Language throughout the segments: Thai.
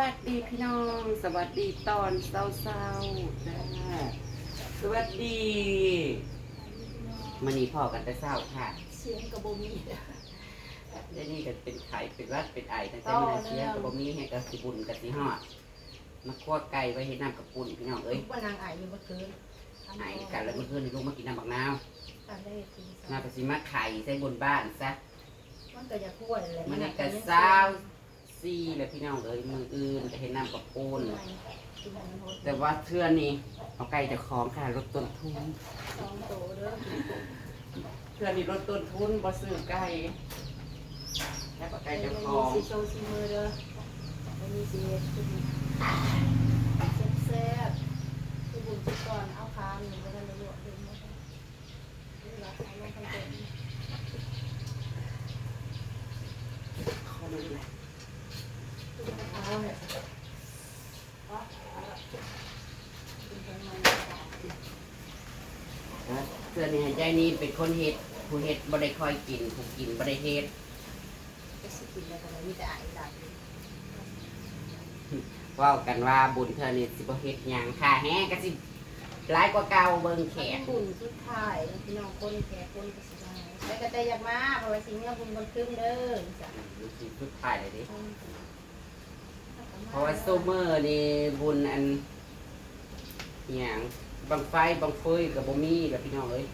วัสดีพี่น้อง สวัสดีตอนเช้าๆจ้าสวัสดีมันนี้พ่อกันแต่เช้าค่ะเสียงกระบมีเดี๋ยวนี้ก็เป็นไข่เป็นหวัดเป็นไอตั้งแต่เมื่อเชียงกับบ่มีให้กับสิบุญกับสิฮอดมาคั่วไก่ไว้ให้น้ำกับปุ่นพี่น้องเอ้ยว่านางไออยู่เมื่อคืนไอกันแล้วเมื่อคืนนี่ลูกมากินน้ำบักนาวตอนแรกทีมาไปสิมาไข่ใส่บนบ้านซะมันก็จะพูดอะไรมันนี่ก็เช้า ซี่เลยพี่น้องเอ้ยมืออื่นจะให้น้ำกับปุ่นแต่ว่าเทื่อนี้เอาไก่จะคล้องค่ะลดต้นทุนสองโตเด้อเทื่อนี้ลดต้นทุนบ่ซื้อไก่แล้วก็ไก่จะคล้องสีโชว์สีมือเด้อไม่มีสีแซ่บๆคือบุญจุดก่อนเอาคามหนึ่งแล้วก็ลวกดึงมานี่ละเอาลงไปเป็นขอมัน เลยเอาเนี่ยนะเทื่อนี้ให้ใจนี้เป็นคนเฮ็ดผู้เฮ็ดบ่ได้คอยกินผู้กินบ่ได้เฮ็ดไปสิกินแล้วก็มีแต่ไอดับเว้ากันว่าบุญเทื่อนี้สิบ่เฮ็ดหยังค่าแฮงก็สิหลายกว่าเก่าเบิ่งแขกบุญสุดท้ายพี่น้องคนแก่คนก็สิมาแต่ก็แต่อยากมาเพราะว่าสิเมื่อบุญบนคืนเด้อจ้ะมันสิสุดท้ายเลยดิ เพราะว่าซูเมอร์นี่บุญอันอหย่างบังไฟบังเฟยกับบ่มีกับพี่น้องเอ้ย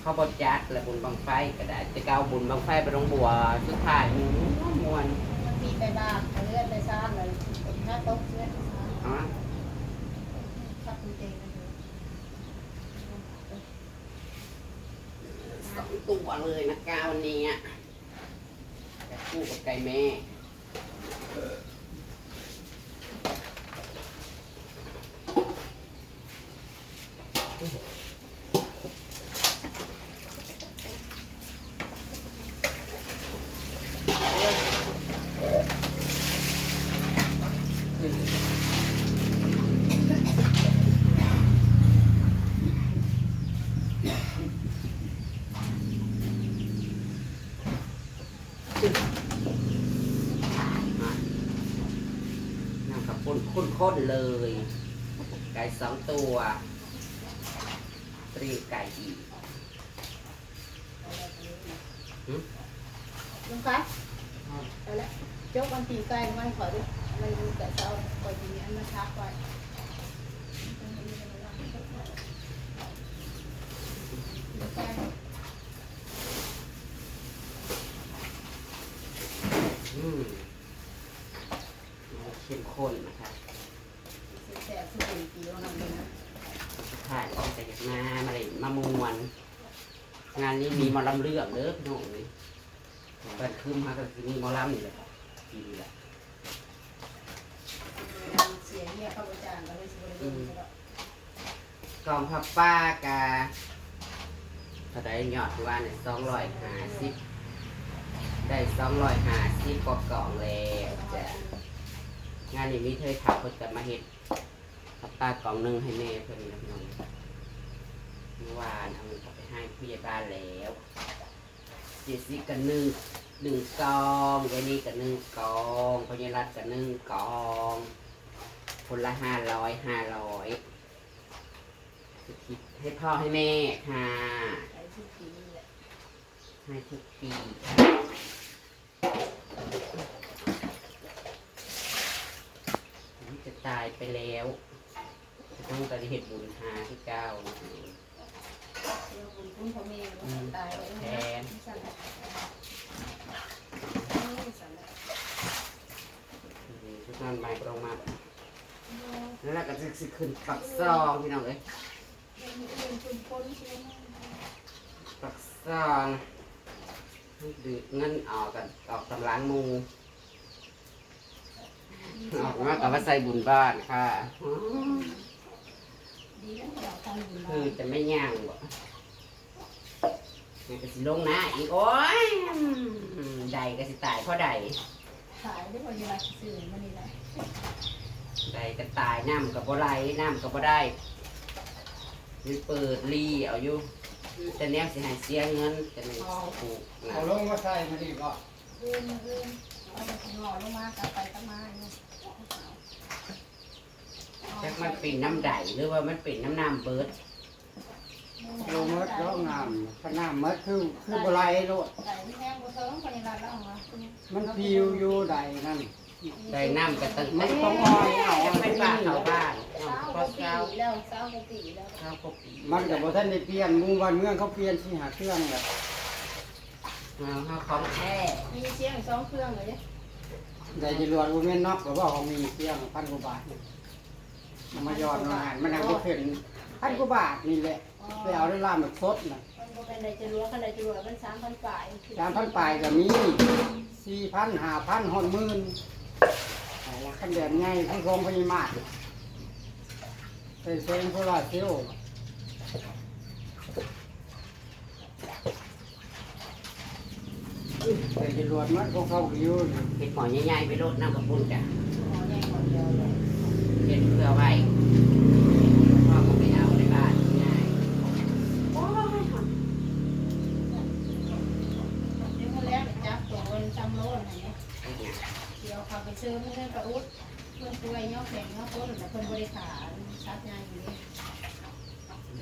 เขาบ่จัดแล้วบุญบังไฟก็ได้จะเกาบุญบังไฟไปลงบัวสุดท้ายมูมวนมันมีไปบ้างเลื่อนไปซ่านเลยถ้าตกเลื่อนอ๋อชักคุณเจงนะสองตัวเลยนะกาวันนี้อะแต่คู่กับไก่แม่ ข้นๆเลย ไก่สองตัวตรีไก่อีกลุงคะไปแล้วยกวันตีใกล้ไม่ขอด้วยมันแต่เช้าคอยดีอันมาชักไว้อืม เข้มข้นนะคะแสบสุดปีแล้วนะนะถ่ายออกจากมามาเลยมามวน งานนี้มีหมอลำเลือกเด้อพี่น้องนี่บันคืมมาก็คือมีหมอลำนี่แหละดีแหละเสียงเนี่ยเข้าไปจานแล้วเลยสิบริเวณกองพับป้ากาถ้าได้ยอดที่ว่าเนี่ยสองร้อยห้าสิบได้สองร้อยห้าสิบกว่ากล่องแล้วจ้ะ งานนี้มีเธอถามเพิ่นจะมาเฮ็ดพับป้ากล่องหนึงให้แม่เพิ่นนะพี่น้องเมื่อวานเอาเงินเข้าไปให้ผู้ใหญ่บ้านแล้วเจสซี่กันหนึ่งหนึ่งกองยายนี่กันหนึ่งกองพญรัตน์กันหนึ่งกองคนละห้าร้อยห้าร้อยให้พ่อให้แม่ค่ะไอ้ที่ปีนี่แหละให้ทุกปีค่ะนี่ จะตายไปแล้วจะต้องกระเหตุบุญหาที่เก้าเดี๋ยวคุณคุณพ่อแม่ตายแล้วนะสั่นแล้วสั่นแล้วทุกงานใหม่ลงมา แล้วเราก็จะสิขึ้นปักซองพี่น้องเอ้ยยังมีอื่นคุณคนใช่ไหมปักซองดืดเงินออกกันออกกำลังมู ออกมากับว่าใส่บุญบ้านค่ะดีแล้วเราทำบุญคือจะไม่ย่างบ่มันก็สิลงหน้าอีกโอ้ยอืมใดก็สิตายเพราะใดขายได้บริวารสื่อมันนี่แหละใดก็ตายน้ำกับบ่ไหลน้ำกับบ่ได้นี่เปิดรีเอาอยู่แต่เนี้ยสิให้เสียเงินจะไม่ปลูกนะเอาลงมาใส่มาดีก็เรื่อนเรื่อน เอาไปหล่อลงมากลับไปตั้งมาเนี่ยอมันเป็นน้ำใดหรือว่ามันเป็นน้ำน้ำเบิดโลมดร้องน้ำขนาดมดคือคือบ่ไหลโลดใส่แห้งบ่เทิงคนนี้ร้านเรามามันพิวอยู่ใดนั่นได้น้ำกันตั้งมัแต่นต้องอ้อยเอาจะไปบ้านเขาบ้านเช้าก็ก็ปีเช้าแล้วเช้าก็ปีแล้วเช้าก็ปีมันก็บ่ทันได้เปลี่ยนหมู่บ้านเมืองเขาเปลี่ยนสิหาเครื่องแหละ เอาเขาของแท้มีเสียงสองเครื่องเลยได้จรวดบ่แม่นนอกก็ว่าเขามีเครื่องพันกว่าบาทนี่มันมายอดมาหันมันเอาบ่ขึ้นพันกว่าบาทนี่แหละไปเอาได้ล่ามแบบสดน่ะมันบ่เป็นใดจะรัวคันใดจะรัวมัน3,000ปลายสามพันปลายก็มีสี่พันห้าพันหอดหมื่นแต่ละขั้นแบบง่ายผู้ชมพญามาศใส่เซ็งโซลาร์เซลล์ แต่จรวดมันก็เข้าอยู่นี่เห็ดหมอใหญ่ๆไปโลดน้ำกับปุ้นจ้ะหอใหญ่หอเดียวเลยเห็ดเพื่อไว้พ่อก็ไปเอาในบ้านง่ายโอ้ยหอเดี๋ยวมาแล้วจับตัวเงินจำโลนไหนไอ้เนี่ยเดี๋ยวเขาไปซื้อเพื่อนกระอุดเพื่อนป่วยย่อแข็งย่อต้นแต่เพื่อนบริขารชัดงานอยู่นี่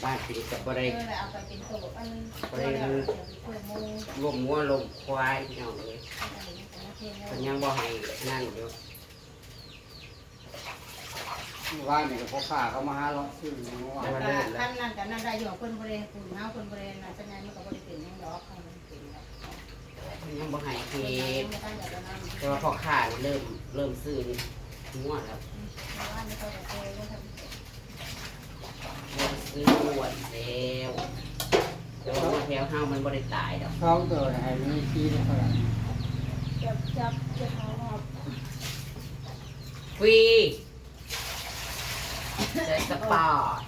บ้านติดกับบ่เพื่ได้อนเลยเอาไปเป็นโต๊ะอันเพื่อนแล้วเพื่อนมูลมงัวลมควายพี่น้องเลยมันยังบ่ให้นั่นอยู่ว่านี่ก็พ่อข้าเขามาหาเราซื้อเมื่อวาน ท่านนั่นกันนั่นได้อยู่เพื่อนบริคุณเฮาเพื่อนบรินะชัดงานมันก็บริเป็นยังดอกมันเป็นแล้วมันยังบ่ให้เฮ็เพื่อนดไม่ตั้งใจจะนั่งแต่ว่าพ่อค้าเริ่มเริ่มซื้องัวแล้วเพราะว่าไม่ต้องไปเจอไม่ทำ เริ่มซื้องัวแล้วแต่ว่างัวแถวเฮามันบ่ได้ตายดอกเขาเกิดให้มีทีได้เท่าไหร่จับจับจับเอาหอบฟรีใช้สปอร์ต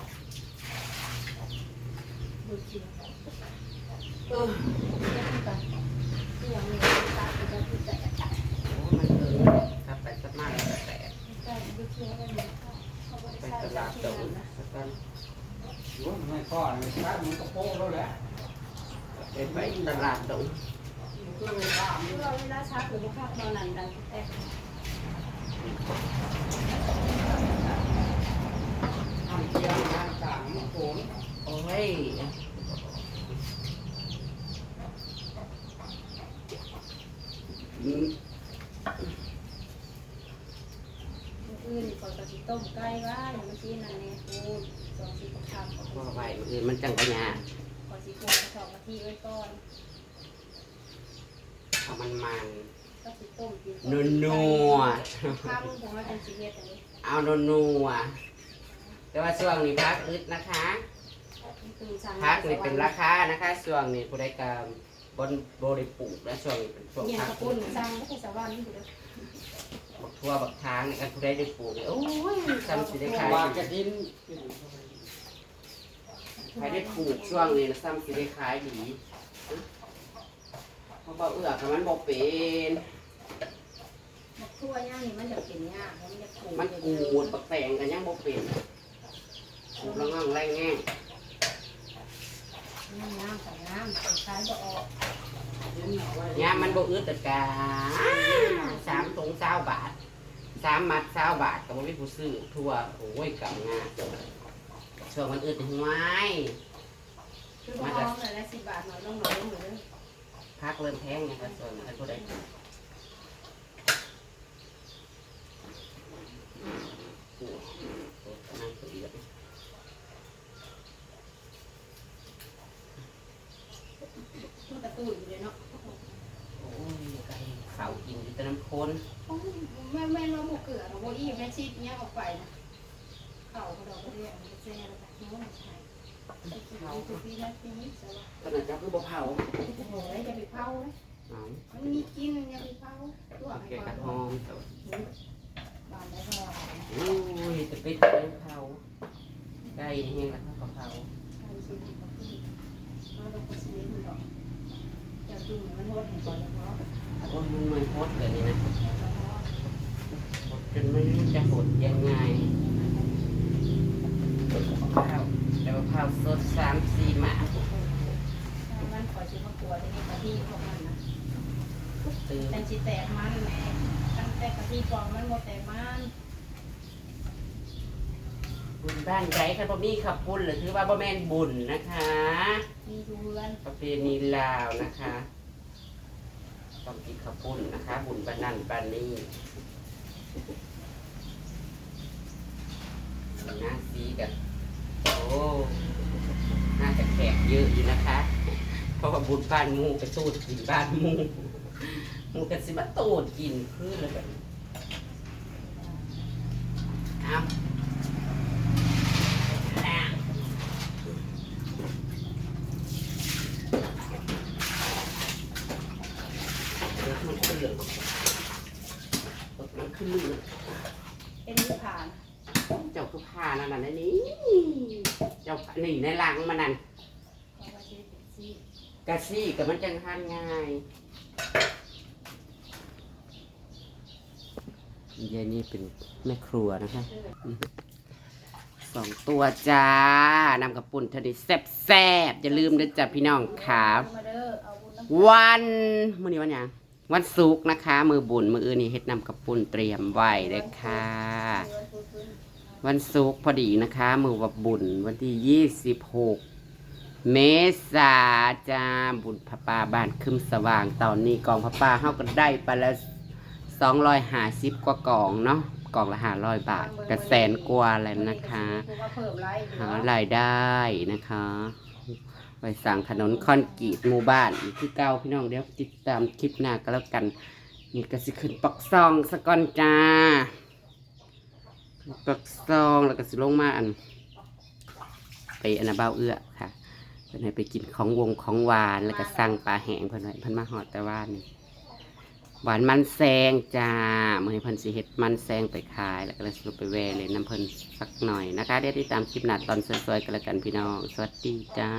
บุญจริงเออจะพูดกันที่ยังมีตาจะพูดแต่ โอ้มันเออครับไปสักมากแล้วแต่ แต่บุญจริงมันมีเขาบริ ไป ษัท ต จา ลาก ด ที่ ตรง นั่นนะ รสักกั ถไม่พ่อนี่ครับมันก็โป๊ะแล้วแหละนไปตลาดตรงมันก็เลยตามคือเราเวลาชักหรือว่าพักนอนนั่นดังแต่ทำเกียงทางต่างมันโผล่โอ้ย อืม อื่นก่อนก็สิต้มไก่ว่าอย่างเมื่อกี้นั่นเนี่ยกูสองสีประคำ พอไป มื้ออื่นมันจังปัญญาก่อนสิโกงสองนาทีไว้ก่อนเอามันมันก็สิต้มกินนัวนัวข้าวมึงผมว่าเป็นสีเฮ็ดอันนี้ๆเอานัวนัวๆแต่ว่าช่วงนี้พักอึดนะคะคือสั่งพักนี่เป็นราคานะคะช่วงนี้ผู้ใดกบนบริปลูกและช่วงนี้เป็นช่วงเนี่ยพักกระปุนสั่งไม่ใช่สวรรค์นี่เด้อบักทั่วบักทางนี่กันผู้ใดได้ปลูกนี่โอ้ยจำสิได้ขายวางกระทิน ใครได้ปลูกช่วงนี้นะซ้ำสิได้ขายดีเพราะว่าเอื้อกับมันบ่เป็นทั่วย่างนี่มันจะเป็นยากมันจะขูดมันกูดบักแตงกันยังบ่เป็นปลูกแล้วง่องแรงแง่งน้ำน้ำใส่น้ำใส่ซ้ายก็ออกยามมันบ่อึดแต่กาสามถุงเศร้าบาทสามมัดเศร้าบาทก็บ่มีผู้ซื้อทั่วโอ้ยกำงา ช่วงมันอึดห้วยคือพอหอมเลยละสิบบาทหน่อยลงหน่อยลงหน่อยพักเริ่มแพงไงครับส่วนท่านผู้ใดโอ้โหนั่งคุยกันมันกระตุ้นอยู่เลยเนาะโอ้ยไก่ข้าวกินอยู่แต่น้ำข้นแม่แม่เราบุกเกลือเราบุอี้แม่ชีดเนี้ยออกไปนะเข่าเราก็เรียกมันแซ่แล้วแบบน้องชายเขาคือพี่นักพี่นิดสละตอนนั้นเจ้าคือบ่เผาโอ้ยจะไปเผาเลยเอามันมีกินอย่าไปเผาตัวโอไอ้เคก่กระอนหอมแต่ว่า บ้านได้ก็ โอ้ยจะไปเรื่องเผาไก่นี่แห้งแล้วเขาก็เผา ใครซื้อที่เขาพี่เราต้องไปซื้อมันดอกจะกินมันโหดก่อนแล้วเนาะ โอ้ยมันไม่โคตรเลยนี่นะโหดจนไม่รู้จะโหดยังไงข้าวแต่ว่าข้าวสดสามสี่หมามันคอยซื้อมากลัวที่นี่กะทิพวกมันนะตื่นแต่สิแตกมันแม่ตั้งแต่กะทิฟองมันหมดแตกมันบุญบ้านใดคันบ่อมีขับปุ้นหรือถือว่าบ่แม่นบุญนะคะมีดูเรือนประเพณีลาวนะคะต้องกินขับปุ้นนะคะ บุญบ้านนั่นบ้านนี้หน้าซีกันโอ้ น่าจะแขกเยอะอยู่นะคะ เพราะว่าบุญบ้านหมูไปตูดกินบ้านหมูหมูกันสิมาตูดกินพื้นเลยแบบนี้เอาอะเดี๋ยวมันขึ้นเหลืองมันขึ้นเหลืองเป็นนิพพาน เจ้าคือผ้านั่นน่ะนี่ เจ้านี่ในลังมันนั่นเพระซีกะซี่กับมันจังหันง่ายยายนี่เป็นแม่ครัวนะคะสองตัวจ้านำกับปุ่นทะเลแซ่บแซบอย่าลืมนะจ๊ะพี่น้องขาเอามาเด้อเอาบุญน้ำวันมื้อนี้วันหยังวันศุกร์นะคะ มือบุญมืออื่นนี่เฮ็ดนำกับปุ่นเตรียมไว้เลยค่ะ วันศุกร์พอดีนะคะ มือวับบุญวันที่ยี่สิบหกเมษาจ้าบุญพระป่าบ้านคึมสว่างตอนนี้กองพระป่าเฮาก็ได้ไปละสองร้อยห้าสิบกว่ากล่องเนาะกล่องละห้าร้อยบาทกระแสนกว่าแล้วนะคะ หารายได้นะคะ ไปสั่งถนนคอนกรีตหมู่บ้านที่เก้าพี่น้องเดี๋ยวติดตามคลิปหน้าก็แล้วกัน นี่ก็สิขึ้นปักซองสะก่อนจ้า ปักซองแล้วก็สิลงมาอัน ไปอันนาบ้าเอื้อค่ะเพิ่นให้ไปกินของวงของหวานแล้วก็สั่งปลาแห้งเพิ่นไว้เพิ่นมาหอดแต่ว่านี่หวานมันแซงจ้ามื่อนี้เพิ่นสิเฮ็ดมันแซงไปขาย แล้วก็เลยสรุปไปแวะเลยน้ำเพิ่นสักหน่อยนะคะเดี๋ยวติดตามคลิปหน้าตอนสวยๆกันแล้วกันพี่น้อง สวัสดีจ้า